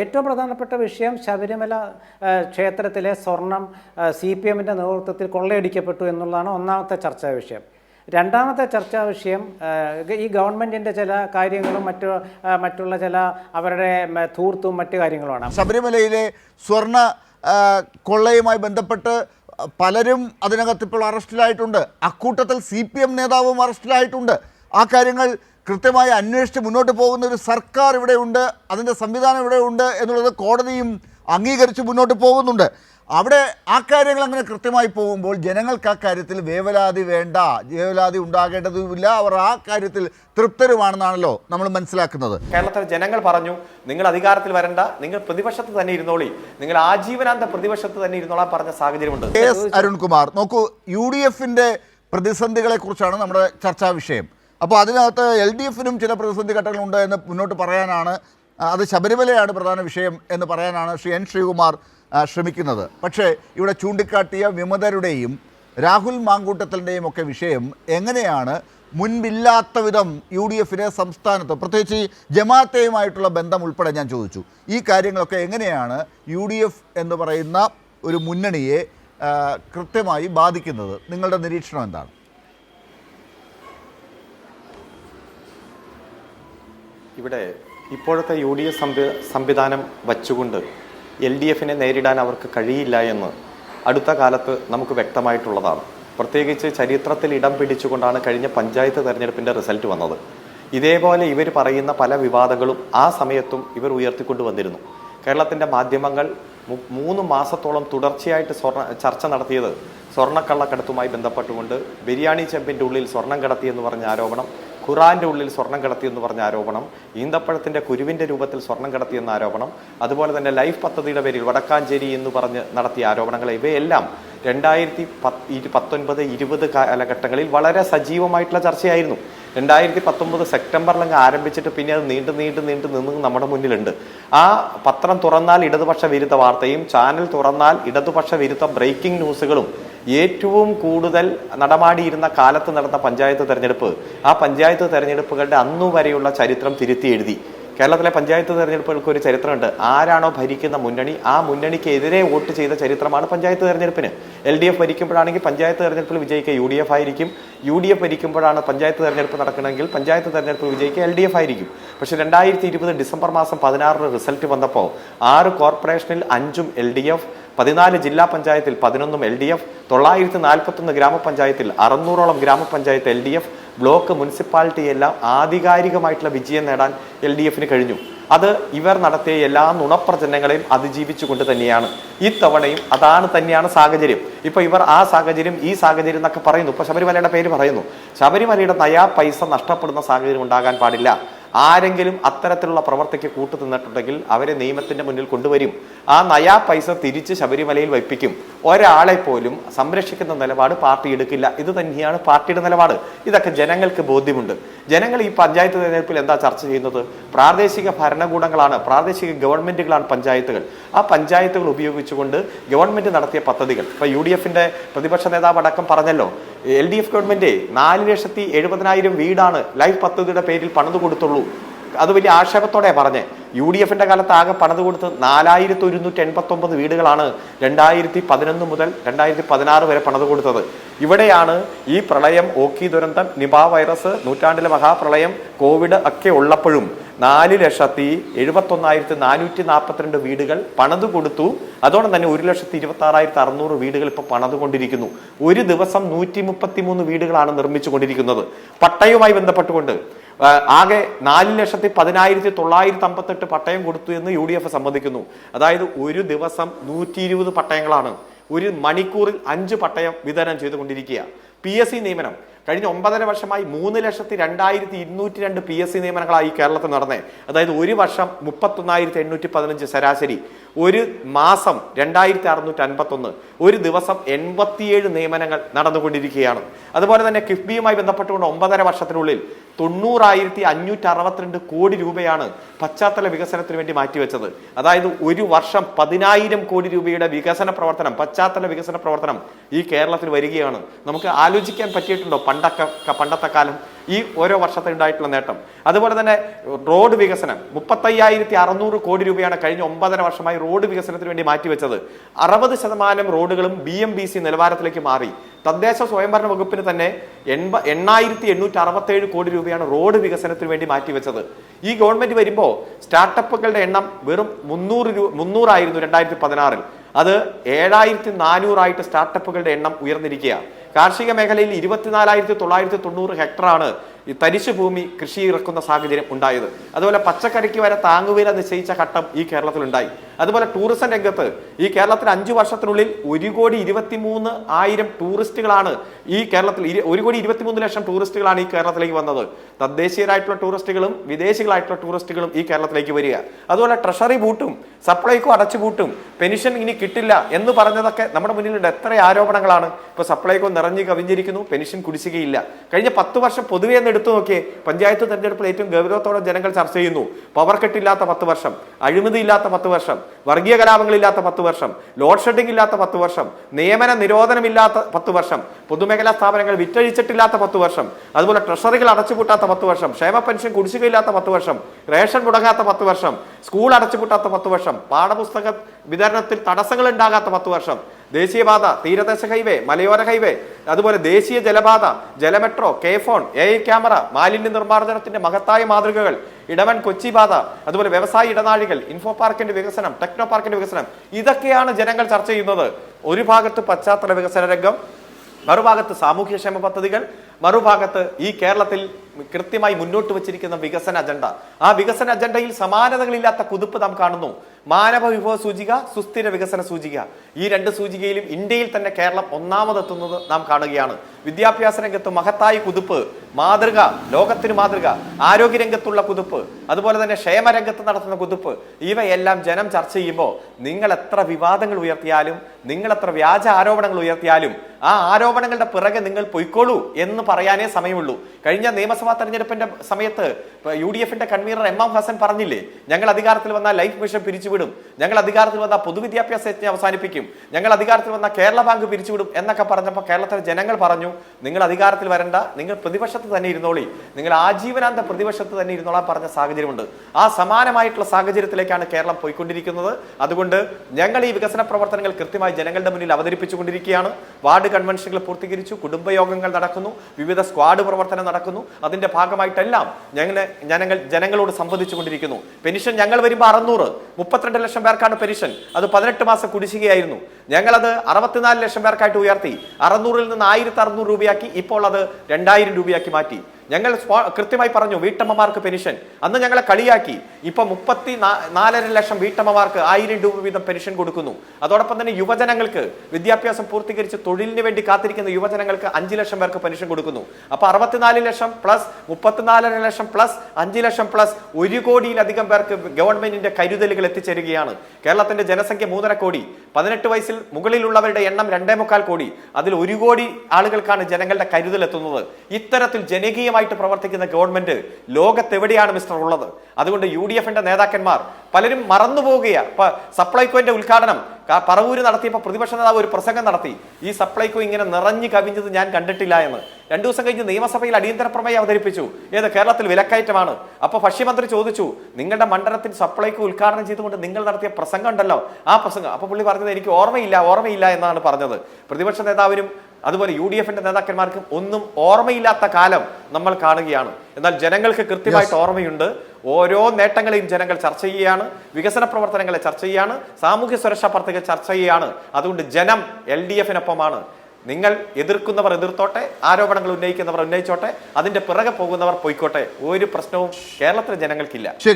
ഏറ്റവും പ്രധാനപ്പെട്ട വിഷയം ശബരിമല ക്ഷേത്രത്തിലെ സ്വർണം സി പി എമ്മിന്റെ നേതൃത്വത്തിൽ കൊള്ളയടിക്കപ്പെട്ടു എന്നുള്ളതാണ് ഒന്നാമത്തെ ചർച്ചാ വിഷയം. രണ്ടാമത്തെ ചർച്ചാ വിഷയം ഈ ഗവൺമെന്റിന്റെ ചില കാര്യങ്ങളും മറ്റു മറ്റുള്ള ചില അവരുടെ ധൂർത്തും മറ്റു കാര്യങ്ങളുമാണ്. ശബരിമലയിലെ സ്വർണ കൊള്ളയുമായി ബന്ധപ്പെട്ട് പലരും അതിനകത്ത് ഇപ്പോൾ അറസ്റ്റിലായിട്ടുണ്ട്. അക്കൂട്ടത്തിൽ സി പി എം നേതാവും അറസ്റ്റിലായിട്ടുണ്ട്. ആ കാര്യങ്ങൾ കൃത്യമായി അന്വേഷിച്ച് മുന്നോട്ട് പോകുന്ന ഒരു സർക്കാർ ഇവിടെയുണ്ട് അതിന്റെ സംവിധാനം ഇവിടെയുണ്ട് എന്നുള്ളത് കോടതിയും അംഗീകരിച്ച് മുന്നോട്ട് പോകുന്നുണ്ട്. അവിടെ ആ കാര്യങ്ങൾ അങ്ങനെ കൃത്യമായി പോകുമ്പോൾ ജനങ്ങൾക്ക് ആ കാര്യത്തിൽ വേവലാതി വേണ്ട വേവലാതി ഉണ്ടാകേണ്ടതുമില്ല. അവർ ആ കാര്യത്തിൽ തൃപ്തരുമാണെന്നാണല്ലോ നമ്മൾ മനസ്സിലാക്കുന്നത്. കേരളത്തിലെ ജനങ്ങൾ പറഞ്ഞു നിങ്ങൾ അധികാരത്തിൽ വരണ്ട നിങ്ങൾ പ്രതിപക്ഷത്ത് തന്നെ ഇരുന്നോളി നിങ്ങൾ ആജീവനാന്ത പ്രതിപക്ഷത്ത് തന്നെ ഇരുന്നോളാൻ പറഞ്ഞ സാഹചര്യമുണ്ട്. കെ എസ് അരുൺകുമാർ നോക്കൂ യു ഡി എഫിന്റെ പ്രതിസന്ധികളെ കുറിച്ചാണ് നമ്മുടെ ചർച്ചാ വിഷയം. അപ്പോൾ അതിനകത്ത് എൽ ഡി എഫിനും ചില പ്രതിസന്ധി ഘട്ടങ്ങളുണ്ട് എന്ന് മുന്നോട്ട് പറയാനാണ് അത് ശബരിമലയാണ് പ്രധാന വിഷയം എന്ന് പറയാനാണ് ശ്രീ എൻ ശ്രീകുമാർ ശ്രമിക്കുന്നത്. പക്ഷേ ഇവിടെ ചൂണ്ടിക്കാട്ടിയ വിമതരുടെയും രാഹുൽ മാങ്കൂട്ടത്തിന്റെയും ഒക്കെ വിഷയം എങ്ങനെയാണ് മുൻപില്ലാത്ത വിധം യു ഡി എഫിന് സംസ്ഥാനത്ത് പ്രത്യേകിച്ച് ജമാഅത്തെയുമായിട്ടുള്ള ബന്ധം ഉൾപ്പെടെ ഞാൻ ചോദിച്ചു. ഈ കാര്യങ്ങളൊക്കെ എങ്ങനെയാണ് യു ഡി എഫ് എന്ന് പറയുന്ന ഒരു മുന്നണിയെ കൃത്യമായി ബാധിക്കുന്നത്? നിങ്ങളുടെ നിരീക്ഷണം എന്താണ്? ഇവിടെ ഇപ്പോഴത്തെ യു ഡി എഫ് സംവി സംവിധാനം വച്ചുകൊണ്ട് എൽ ഡി എഫിനെ നേരിടാൻ അവർക്ക് കഴിയില്ല എന്ന് അടുത്ത കാലത്ത് നമുക്ക് വ്യക്തമായിട്ടുള്ളതാണ്. പ്രത്യേകിച്ച് ചരിത്രത്തിൽ ഇടം പിടിച്ചുകൊണ്ടാണ് കഴിഞ്ഞ പഞ്ചായത്ത് തെരഞ്ഞെടുപ്പിന്റെ റിസൾട്ട് വന്നത്. ഇതേപോലെ ഇവർ പറയുന്ന പല വിവാദങ്ങളും ആ സമയത്തും ഇവർ ഉയർത്തിക്കൊണ്ടുവന്നിരുന്നു കേരളത്തിന്റെ മാധ്യമങ്ങൾ മൂന്ന് മാസത്തോളം തുടർച്ചയായിട്ട് സ്വർണ ചർച്ച നടത്തിയത് സ്വർണക്കള്ളക്കടത്തുമായി ബന്ധപ്പെട്ടുകൊണ്ട് ബിരിയാണി ചെമ്പിന്റെ ഉള്ളിൽ സ്വർണം കടത്തിയെന്ന് പറഞ്ഞ ആരോപണം ഖുറാന്റെ ഉള്ളിൽ സ്വർണം കടത്തി എന്ന് പറഞ്ഞ ആരോപണം ഈന്തപ്പഴത്തിന്റെ കുരുവിന്റെ രൂപത്തിൽ സ്വർണം കടത്തി എന്ന ആരോപണം അതുപോലെ തന്നെ ലൈഫ് പദ്ധതിയുടെ പേരിൽ വടക്കാഞ്ചേരി എന്ന് പറഞ്ഞ് നടത്തിയ ആരോപണങ്ങൾ ഇവയെല്ലാം രണ്ടായിരത്തി പത്ത് പത്തൊൻപത് ഇരുപത് കാലഘട്ടങ്ങളിൽ വളരെ സജീവമായിട്ടുള്ള ചർച്ചയായിരുന്നു. രണ്ടായിരത്തി പത്തൊമ്പത് സെപ്റ്റംബറിലങ്ങ് ആരംഭിച്ചിട്ട് പിന്നെ അത് നീണ്ടു നീണ്ടു നീണ്ടു നിന്ന് നമ്മുടെ മുന്നിലുണ്ട്. ആ പത്രം തുറന്നാൽ ഇടതുപക്ഷ വിരുദ്ധ വാർത്തയും ചാനൽ തുറന്നാൽ ഇടതുപക്ഷ വിരുദ്ധ ബ്രേക്കിംഗ് ന്യൂസുകളും ഏറ്റവും കൂടുതൽ നടമാടിയിരുന്ന കാലത്ത് നടന്ന പഞ്ചായത്ത് തെരഞ്ഞെടുപ്പ് ആ പഞ്ചായത്ത് തെരഞ്ഞെടുപ്പുകളുടെ അന്നു വരെയുള്ള ചരിത്രം തിരുത്തി എഴുതി. കേരളത്തിലെ പഞ്ചായത്ത് തെരഞ്ഞെടുപ്പുകൾക്ക് ഒരു ചരിത്രമുണ്ട്. ആരാണോ ഭരിക്കുന്ന മുന്നണി ആ മുന്നണിക്കെതിരെ വോട്ട് ചെയ്ത ചരിത്രമാണ് പഞ്ചായത്ത് തെരഞ്ഞെടുപ്പിന്. എൽ ഡി എഫ് ഭരിക്കുമ്പോഴാണെങ്കിൽ പഞ്ചായത്ത് തെരഞ്ഞെടുപ്പിൽ വിജയിക്കുക യു ഡി എഫ് ആയിരിക്കും. യു ഡി എഫ് ഭരിക്കുമ്പോഴാണ് പഞ്ചായത്ത് തെരഞ്ഞെടുപ്പ് നടക്കണമെങ്കിൽ പഞ്ചായത്ത് തെരഞ്ഞെടുപ്പിൽ വിജയിക്കുക എൽ ഡി എഫ് ആയിരിക്കും. പക്ഷേ രണ്ടായിരത്തി ഇരുപത് ഡിസംബർ മാസം പതിനാറിന് റിസൾട്ട് വന്നപ്പോൾ ആറ് കോർപ്പറേഷനിൽ അഞ്ചും എൽ ഡി എഫ് പതിനാല് ജില്ലാ പഞ്ചായത്തിൽ പതിനൊന്നും എൽ ഡി എഫ് തൊള്ളായിരത്തി നാൽപ്പത്തൊന്ന് ഗ്രാമപഞ്ചായത്തിൽ അറുന്നൂറോളം ഗ്രാമപഞ്ചായത്ത് L D F block municipality എല്ലാം ആധികാരികമായിട്ടുള്ള വിജയം നേടാൻ എൽ ഡി എഫിന് കഴിഞ്ഞു. അത് ഇവർ നടത്തിയ എല്ലാ നുണപ്രചനങ്ങളെയും അതിജീവിച്ചുകൊണ്ട് തന്നെയാണ്. ഇത്തവണയും അതാണ് തന്നെയാണ് സാഹചര്യം. ഇപ്പൊ ഇവർ ആ സാഹചര്യം ഈ സാഹചര്യം എന്നൊക്കെ പറയുന്നു. ഇപ്പൊ ശബരിമലയുടെ പേര് പറയുന്നു. ശബരിമലയുടെ നയാ പൈസ നഷ്ടപ്പെടുന്ന സാഹചര്യം ഉണ്ടാകാൻ പാടില്ല. ആരെങ്കിലും അത്തരത്തിലുള്ള പ്രവർത്തിക്ക് കൂട്ടു നിന്നിട്ടുണ്ടെങ്കിൽ അവരെ നിയമത്തിന്റെ മുന്നിൽ കൊണ്ടുവരും. ആ നയാ പൈസ തിരിച്ച് ശബരിമലയിൽ വയ്പ്പിക്കും. ഒരാളെ പോലും സംരക്ഷിക്കുന്ന നിലപാട് പാർട്ടി എടുക്കില്ല. ഇത് തന്നെയാണ് പാർട്ടിയുടെ നിലപാട്. ഇതൊക്കെ ജനങ്ങൾക്ക് ബോധ്യമുണ്ട്. ജനങ്ങൾ ഈ പഞ്ചായത്ത് തെരഞ്ഞെടുപ്പിൽ എന്താ ചർച്ച ചെയ്യുന്നത്? പ്രാദേശിക ഭരണകൂടങ്ങളാണ് പ്രാദേശിക ഗവൺമെന്റുകളാണ് പഞ്ചായത്തുകൾ. ആ പഞ്ചായത്തുകൾ ഉപയോഗിച്ചുകൊണ്ട് ഗവൺമെന്റ് നടത്തിയ പദ്ധതികൾ. ഇപ്പൊ യു ഡി എഫിന്റെ പ്രതിപക്ഷ നേതാവ് അടക്കം പറഞ്ഞല്ലോ എൽ ഡി എഫ് ഗവൺമെന്റ് നാല് ലക്ഷത്തി എഴുപതിനായിരം വീടാണ് ലൈഫ് പദ്ധതിയുടെ പേരിൽ പണിത് കൊടുത്തുള്ളൂ. അത് വലിയ ആക്ഷേപത്തോടെ പറഞ്ഞത് യു ഡി എഫിന്റെ കാലത്ത് ആകെ പണിത് കൊടുത്ത് നാലായിരത്തി ഒരുന്നൂറ്റി എൺപത്തി ഒമ്പത് വീടുകളാണ് രണ്ടായിരത്തി പതിനൊന്ന് മുതൽ രണ്ടായിരത്തി പതിനാറ് വരെ പണിത് കൊടുത്തത്. ഇവിടെയാണ് ഈ പ്രളയം ഓക്കി ദുരന്തം നിപ വൈറസ് നൂറ്റാണ്ടിലെ മഹാപ്രളയം കോവിഡ് ഒക്കെ ഉള്ളപ്പോഴും നാല് ലക്ഷത്തി എഴുപത്തൊന്നായിരത്തി നാനൂറ്റി നാൽപ്പത്തിരണ്ട് വീടുകൾ പണിത് കൊടുത്തു. അതോടെ തന്നെ ഒരു ലക്ഷത്തി ഇരുപത്തി ആറായിരത്തി അറുന്നൂറ് വീടുകൾ ഇപ്പോൾ പണിതുകൊണ്ടിരിക്കുന്നു ഒരു ദിവസം നൂറ്റി മുപ്പത്തി മൂന്ന് വീടുകളാണ് നിർമ്മിച്ചു കൊണ്ടിരിക്കുന്നത്. പട്ടയവുമായി ബന്ധപ്പെട്ടുകൊണ്ട് ആകെ നാല് ലക്ഷത്തി പതിനായിരത്തി തൊള്ളായിരത്തി അമ്പത്തെട്ട് പട്ടയം കൊടുത്തു എന്ന് യു ഡി എഫ് സമ്മതിക്കുന്നു. അതായത് ഒരു ദിവസം നൂറ്റി ഇരുപത് പട്ടയങ്ങളാണ്. ഒരു മണിക്കൂറിൽ അഞ്ച് പട്ടയം വിതരണം ചെയ്തുകൊണ്ടിരിക്കുക. പി എസ് സി നിയമനം. കഴിഞ്ഞ ഒമ്പതര വർഷമായി മൂന്ന് ലക്ഷത്തി രണ്ടായിരത്തി ഇരുന്നൂറ്റി രണ്ട് പി എസ് സി നിയമനങ്ങളായി കേരളത്തിൽ നടന്നേ. അതായത് ഒരു വർഷം മുപ്പത്തൊന്നായിരത്തി എണ്ണൂറ്റി പതിനഞ്ച് ശരാശരി. ഒരു മാസം രണ്ടായിരത്തി അറുന്നൂറ്റി അൻപത്തൊന്ന് ഒരു ദിവസം എൺപത്തിയേഴ് നിയമനങ്ങൾ നടന്നുകൊണ്ടിരിക്കുകയാണ്. അതുപോലെ തന്നെ കിഫ്ബിയുമായി ബന്ധപ്പെട്ടുകൊണ്ട് ഒമ്പതര വർഷത്തിനുള്ളിൽ തൊണ്ണൂറായിരത്തി അഞ്ഞൂറ്റി അറുപത്തിരണ്ട് കോടി രൂപയാണ് പശ്ചാത്തല വികസനത്തിന് വേണ്ടി മാറ്റിവെച്ചത്. അതായത് ഒരു വർഷം പതിനായിരം കോടി രൂപയുടെ വികസന പ്രവർത്തനം പശ്ചാത്തല വികസന പ്രവർത്തനം ഈ കേരളത്തിൽ വരികയാണ്. നമുക്ക് ആലോചിക്കാൻ പറ്റിയിട്ടുണ്ടോ പണ്ടൊക്കെ പണ്ടത്തെ കാലം? ഈ ഓരോ വർഷത്തെ ഉണ്ടായിട്ടുള്ള നേട്ടം. അതുപോലെ തന്നെ റോഡ് വികസനം. മുപ്പത്തയ്യായിരത്തി അറുന്നൂറ് കോടി രൂപയാണ് കഴിഞ്ഞ ഒമ്പതര വർഷമായി റോഡ് വികസനത്തിന് വേണ്ടി മാറ്റിവെച്ചത് അറുപത് ശതമാനം റോഡുകളും ബി എം ബി സി നിലവാരത്തിലേക്ക് മാറി. തദ്ദേശ സ്വയംഭരണ വകുപ്പിന് തന്നെ എൺപ എണ്ണായിരത്തി എണ്ണൂറ്റി അറുപത്തേഴ് കോടി രൂപയാണ് റോഡ് വികസനത്തിന് വേണ്ടി മാറ്റിവെച്ചത് ഈ ഗവൺമെന്റ് വരുമ്പോൾ സ്റ്റാർട്ടപ്പുകളുടെ എണ്ണം വെറും മുന്നൂറ് രൂപ മുന്നൂറായിരുന്നു രണ്ടായിരത്തി പതിനാറിൽ. അത് ഏഴായിരത്തി നാനൂറായിട്ട് സ്റ്റാർട്ടപ്പുകളുടെ എണ്ണം ഉയർന്നിരിക്കുക കാർഷിക മേഖലയിൽ ഇരുപത്തിനാലായിരത്തി തൊള്ളായിരത്തി തൊണ്ണൂറ് ഹെക്ടറാണ് ഈ തരിശു ഭൂമി കൃഷി ഇറക്കുന്ന സാഹചര്യം ഉണ്ടായത്. അതുപോലെ പച്ചക്കറിക്ക് വരെ താങ്ങുവില നിശ്ചയിച്ച ഘട്ടം ഈ കേരളത്തിലുണ്ടായി. അതുപോലെ ടൂറിസം രംഗത്ത് ഈ കേരളത്തിൽ അഞ്ചു വർഷത്തിനുള്ളിൽ ഒരു കോടി ഇരുപത്തിമൂന്ന് ആയിരം ടൂറിസ്റ്റുകളാണ് ഈ കേരളത്തിൽ ഒരു കോടി ഇരുപത്തിമൂന്ന് ലക്ഷം ടൂറിസ്റ്റുകളാണ് ഈ കേരളത്തിലേക്ക് വന്നത്. തദ്ദേശീയരായിട്ടുള്ള ടൂറിസ്റ്റുകളും വിദേശികളായിട്ടുള്ള ടൂറിസ്റ്റുകളും ഈ കേരളത്തിലേക്ക് വരിക. അതുപോലെ ട്രഷറി ബൂട്ടും സപ്ലൈകോ അടച്ചുപൂട്ടും പെൻഷൻ ഇനി കിട്ടില്ല എന്ന് പറഞ്ഞതൊക്കെ നമ്മുടെ മുന്നിലുണ്ട്. എത്ര ആരോപണങ്ങളാണ്? ഇപ്പൊ സപ്ലൈകോ നിറഞ്ഞു കവിഞ്ഞിരിക്കുന്നു പെൻഷൻ കുടിശ്ശികയില്ല. കഴിഞ്ഞ പത്ത് വർഷം പൊതുവേ എടുത്തു നോക്കിയേ പഞ്ചായത്ത് തെരഞ്ഞെടുപ്പിൽ ഏറ്റവും ഗൗരവത്തോടെ ജനങ്ങൾ ചർച്ച ചെയ്യുന്നു പവർ കട്ടില്ലാത്ത പത്ത് വർഷം അഴിമതി ഇല്ലാത്ത പത്ത് വർഷം വർഗീയ കലാപങ്ങളില്ലാത്ത പത്ത് വർഷം ലോഡ് ഷെഡിംഗ് ഇല്ലാത്ത പത്ത് വർഷം നിയമന നിരോധനമില്ലാത്ത പത്ത് വർഷം പൊതുമേഖലാ സ്ഥാപനങ്ങൾ വിറ്റഴിച്ചിട്ടില്ലാത്ത പത്ത് വർഷം അതുപോലെ ട്രഷറികൾ അടച്ചുപൂട്ടാത്ത പത്ത് വർഷം ക്ഷേമ പെൻഷൻ കുടിശ്ശികയില്ലാത്ത പത്ത് വർഷം റേഷൻ മുടങ്ങാത്ത പത്ത് വർഷം സ്കൂൾ അടച്ചുപൂട്ടാത്ത പത്ത് വർഷം പാഠപുസ്തക വിതരണത്തിൽ തടസ്സങ്ങൾ ഉണ്ടാകാത്ത പത്ത് വർഷം ദേശീയപാത തീരദേശ ഹൈവേ മലയോര ഹൈവേ അതുപോലെ ദേശീയ ജലപാത ജലമെട്രോ K phone A I camera മാലിന്യ നിർമ്മാർജനത്തിന്റെ മഹത്തായ മാതൃകകൾ ഇടവൻ കൊച്ചി പാത അതുപോലെ വ്യവസായ ഇടനാഴികൾ ഇൻഫോ പാർക്കിന്റെ വികസനം ടെക്നോ പാർക്കിന്റെ വികസനം ഇതൊക്കെയാണ് ജനങ്ങൾ ചർച്ച ചെയ്യുന്നത്. ഒരു ഭാഗത്ത് പശ്ചാത്തല വികസന രംഗം മറുഭാഗത്ത് സാമൂഹ്യക്ഷേമ പദ്ധതികൾ മറുഭാഗത്ത് ഈ കേരളത്തിൽ കൃത്യമായി മുന്നോട്ട് വച്ചിരിക്കുന്ന വികസന അജണ്ട. ആ വികസന അജണ്ടയിൽ സമാനതകളില്ലാത്ത കുതിപ്പ് നാം കാണുന്നു. മാനവ വിഭവ സൂചിക സുസ്ഥിര വികസന സൂചിക. ഈ രണ്ട് സൂചികയിലും ഇന്ത്യയിൽ തന്നെ കേരളം ഒന്നാമതെത്തുന്നത് നാം കാണുകയാണ്. വിദ്യാഭ്യാസ രംഗത്ത് മഹത്തായ കുതിപ്പ് മാതൃക ലോകത്തിന് മാതൃക ആരോഗ്യരംഗത്തുള്ള കുതിപ്പ് അതുപോലെ തന്നെ ക്ഷേമരംഗത്ത് നടത്തുന്ന കുതിപ്പ് ഇവയെല്ലാം ജനം ചർച്ച ചെയ്യുമ്പോൾ നിങ്ങൾ എത്ര വിവാദങ്ങൾ ഉയർത്തിയാലും നിങ്ങൾ എത്ര വ്യാജ ആരോപണങ്ങൾ ഉയർത്തിയാലും ആ ആരോപണങ്ങളുടെ പിറകെ നിങ്ങൾ പൊയ്ക്കോളൂ എന്ന് പറയാനേ സമയമുള്ളൂ. കഴിഞ്ഞ നിയമസഭാ തെരഞ്ഞെടുപ്പിന്റെ സമയത്ത് യു ഡി എഫിന്റെ കൺവീനർ എം എം ഹസൻ പറഞ്ഞില്ലേ? ഞങ്ങൾ അധികാരത്തിൽ വന്ന ലൈഫ് മിഷൻ പിരിച്ചുവിടും. ഞങ്ങൾ അധികാരത്തിൽ വന്ന പൊതുവിദ്യാഭ്യാസ യജ്ഞം അവസാനിപ്പിക്കും. ഞങ്ങൾ അധികാരത്തിൽ വന്ന കേരള ബാങ്ക് പിരിച്ചുവിടും എന്നൊക്കെ പറഞ്ഞപ്പോൾ കേരളത്തിലെ ജനങ്ങൾ പറഞ്ഞു നിങ്ങൾ അധികാരത്തിൽ വരണ്ട. നിങ്ങൾ പ്രതിപക്ഷത്ത് തന്നെ ഇരുന്നോളി. നിങ്ങൾ ആജീവനാന്ത പ്രതിപക്ഷത്ത് തന്നെ ഇരുന്നോളാൻ പറഞ്ഞ സാഹചര്യമുണ്ട്. ആ സമാനമായിട്ടുള്ള സാഹചര്യത്തിലേക്കാണ് കേരളം പോയിക്കൊണ്ടിരിക്കുന്നത്. അതുകൊണ്ട് ഞങ്ങൾ ഈ വികസന പ്രവർത്തനങ്ങൾ കൃത്യമായി ജനങ്ങളുടെ മുന്നിൽ അവതരിപ്പിച്ചുകൊണ്ടിരിക്കുകയാണ്. വാർഡ് കൺവെൻഷനുകൾ പൂർത്തീകരിച്ചു. കുടുംബയോഗങ്ങൾ നടക്കുന്നു. വിവിധ സ്ക്വാഡ് പ്രവർത്തനം നടക്കുന്നു. അതിന്റെ ഭാഗമായിട്ടെല്ലാം ഞങ്ങൾ ജനങ്ങൾ ജനങ്ങളോട് സംവദിച്ചുകൊണ്ടിരിക്കുന്നു. പെൻഷൻ ഞങ്ങൾ വരുമ്പോൾ അറുന്നൂറ് മുപ്പത്തിരണ്ട് ലക്ഷം പേർക്കാണ് പെൻഷൻ. അത് പതിനെട്ട് മാസം കുടിശ്ശികയായിരുന്നു. ഞങ്ങളത് അറുപത്തിനാല് ലക്ഷം പേർക്കായിട്ട് ഉയർത്തി. അറുന്നൂറിൽ നിന്ന് ആയിരത്തി അറുന്നൂറ് രൂപയാക്കി ഇപ്പോൾ അത് രണ്ടായിരം രൂപയാക്കി മാറ്റി. ഞങ്ങൾ കൃത്യമായി പറഞ്ഞു വീട്ടമ്മമാർക്ക് പെൻഷൻ. അന്ന് ഞങ്ങളെ കളിയാക്കി. ഇപ്പൊ മുപ്പത്തി നാലര ലക്ഷം വീട്ടമ്മമാർക്ക് ആയിരം രൂപ വീതം പെൻഷൻ കൊടുക്കുന്നു. അതോടൊപ്പം തന്നെ യുവജനങ്ങൾക്ക് വിദ്യാഭ്യാസം പൂർത്തീകരിച്ച് തൊഴിലിന് വേണ്ടി കാത്തിരിക്കുന്ന യുവജനങ്ങൾക്ക് അഞ്ച് ലക്ഷം പേർക്ക് പെൻഷൻ കൊടുക്കുന്നു. അപ്പൊ അറുപത്തിനാല് ലക്ഷം പ്ലസ് മുപ്പത്തിനാലര ലക്ഷം പ്ലസ് അഞ്ച് ലക്ഷം പ്ലസ് ഒരു കോടിയിലധികം പേർക്ക് ഗവൺമെന്റിന്റെ കരുതലുകൾ എത്തിച്ചേരുകയാണ്. കേരളത്തിന്റെ ജനസംഖ്യ മൂന്നര കോടി. പതിനെട്ട് വയസ്സിൽ മുകളിലുള്ളവരുടെ എണ്ണം രണ്ടേ മുക്കാൽ കോടി. അതിൽ ഒരു കോടി ആളുകൾക്കാണ് ജനങ്ങളുടെ കരുതൽ എത്തുന്നത് ഇത്തരത്തിൽ ജനകീയമായിട്ട് പ്രവർത്തിക്കുന്ന ഗവൺമെന്റ് ലോകത്തെവിടെയാണ് മിസ്റ്റർ ഉള്ളത്? അതുകൊണ്ട് യു ഡി എഫിന്റെ നേതാക്കന്മാർ പലരും മറന്നുപോവുകയാണ് ഇപ്പൊ സപ്ലൈകോന്റെ ഉദ്ഘാടനം. പറവൂര് നടത്തിയപ്പോൾ പ്രതിപക്ഷ നേതാവ് ഒരു പ്രസംഗം നടത്തി. ഈ സപ്ലൈകോ ഇങ്ങനെ നിറഞ്ഞു കവിഞ്ഞത് ഞാൻ കണ്ടിട്ടില്ല എന്ന്. രണ്ടു ദിവസം കഴിഞ്ഞ് നിയമസഭയിൽ അടിയന്തര പ്രമേയം അവതരിപ്പിച്ചു. ഏത് കേരളത്തിൽ വിലക്കയറ്റമാണ്? അപ്പൊ ഭക്ഷ്യമന്ത്രി ചോദിച്ചു നിങ്ങളുടെ മണ്ഡലത്തിൽ സപ്ലൈക്ക് ഉദ്ഘാടനം ചെയ്തുകൊണ്ട് നിങ്ങൾ നടത്തിയ പ്രസംഗം ഉണ്ടല്ലോ? ആ പ്രസംഗം. അപ്പോൾ പുള്ളി പറഞ്ഞത് എനിക്ക് ഓർമ്മയില്ല ഓർമ്മയില്ല എന്നാണ് പറഞ്ഞത്. പ്രതിപക്ഷ നേതാവിനും അതുപോലെ യു ഡി എഫിന്റെ നേതാക്കന്മാർക്കും ഒന്നും ഓർമ്മയില്ലാത്ത കാലം നമ്മൾ കാണുകയാണ്. എന്നാൽ ജനങ്ങൾക്ക് കൃത്യമായിട്ട് ഓർമ്മയുണ്ട്. ഓരോ നേട്ടങ്ങളെയും ജനങ്ങൾ ചർച്ച ചെയ്യുകയാണ്. വികസന പ്രവർത്തനങ്ങളെ ചർച്ച ചെയ്യുകയാണ്. സാമൂഹ്യ സുരക്ഷാ പദ്ധതികൾ ചർച്ച ചെയ്യുകയാണ്. അതുകൊണ്ട് ജനം എൽ ഡി എഫിനൊപ്പമാണ്. നിങ്ങൾ എതിർക്കുന്നവർ എതിർത്തോട്ടെ ആരോപണങ്ങൾ ഉന്നയിക്കുന്നവർ ഉന്നയിച്ചോട്ടെ അതിന്റെ പിറകെ പോകുന്നവർ പോയിക്കോട്ടെ ഒരു പ്രശ്നവും കേരളത്തിലെ ജനങ്ങൾക്കില്ല. ശരി.